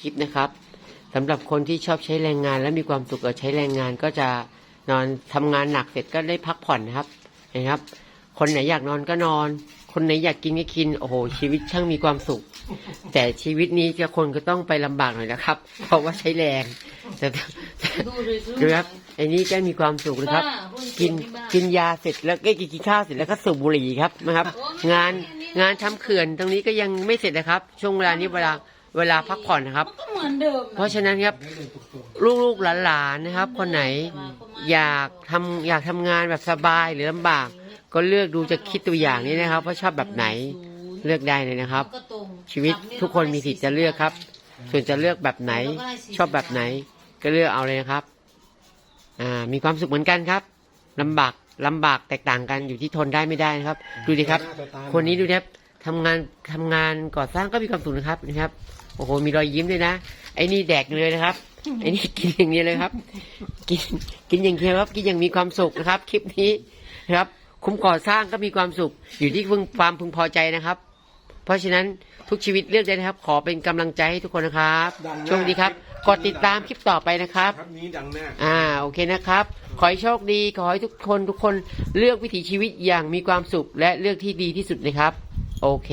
คลิปนะครับสำหรับคนที่ชอบใช้แรงงาน และมีความสุขกับใช้แรงงานก็จะนอนทำงานหนักเสร็จก็ได้พักผ่อนนะครับเห็นะครับ คนไหนอยากนอนก็นอน คนไหนอยากกินก็กิน โอ้โห ชีวิตช่างมีความสุข แต่ชีวิตนี้จะคนก็ต้องไปลำบากหน่อยนะครับ เพราะว่าใช้แรงแต่ดูดูครับไอ้นี้ก็มีความสุขนะครับ กินกินยาเสร็จแล้วก็กินข้าวเสร็จแล้วก็สูบบุหรี่ครับนะครับ งานงานทำเขื่อนตรงนี้ก็ยังไม่เสร็จนะครับ ช่วงเวลานี้เวลา เวลาพักผ่อนนะครับ มันก็เหมือนเดิมเพราะฉะนั้นครับลูกๆหลานๆนะครับ คนไหนอยากทำอยากทำงานแบบสบายหรือลำบาก ก็เลือกดูจะคิดตัวอย่างนี้นะครับ ว่าชอบแบบไหนเลือกได้เลยนะครับ ก็ตรงชีวิตทุกคนมีสิทธิ์จะเลือกครับ ส่วนจะเลือกแบบไหน ชอบแบบไหน ก็เลือกเอาเลยนะครับ อ่า มีความสุขเหมือนกันครับลำบากลำบากแตกต่างกันอยู่ที่ทนได้ไม่ได้นะครับ ดูดิครับ คนนี้ดูนะครับ ทำงานทำงานก่อสร้างก็มีความสุขนะครับนะครับ โอ้โห มีรอยยิ้มด้วยนะ ไอ้นี่แดกเลยนะครับ ไอ้นี่กินอย่างนี้เลยครับ กินกินอย่างเดียวครับ กินอย่างมีความสุขนะครับ คลิปนี้นะครับ คุ้มก่อสร้างก็มีความสุข อยู่ที่พึงความพึงพอใจนะครับ เพราะฉะนั้นทุกชีวิตเลือกได้นะครับ ขอเป็นกำลังใจให้ทุกคนนะครับดังมากโชคดีครับ กดติดตามคลิปต่อไปนะครับครับนี้ดังแน่อ่าโอเคนะครับ ขอให้โชคดี ขอให้ทุกคนทุกคนเลือกวิถีชีวิตอย่างมีความสุข และเลือกที่ดีที่สุดนะครับ โอเค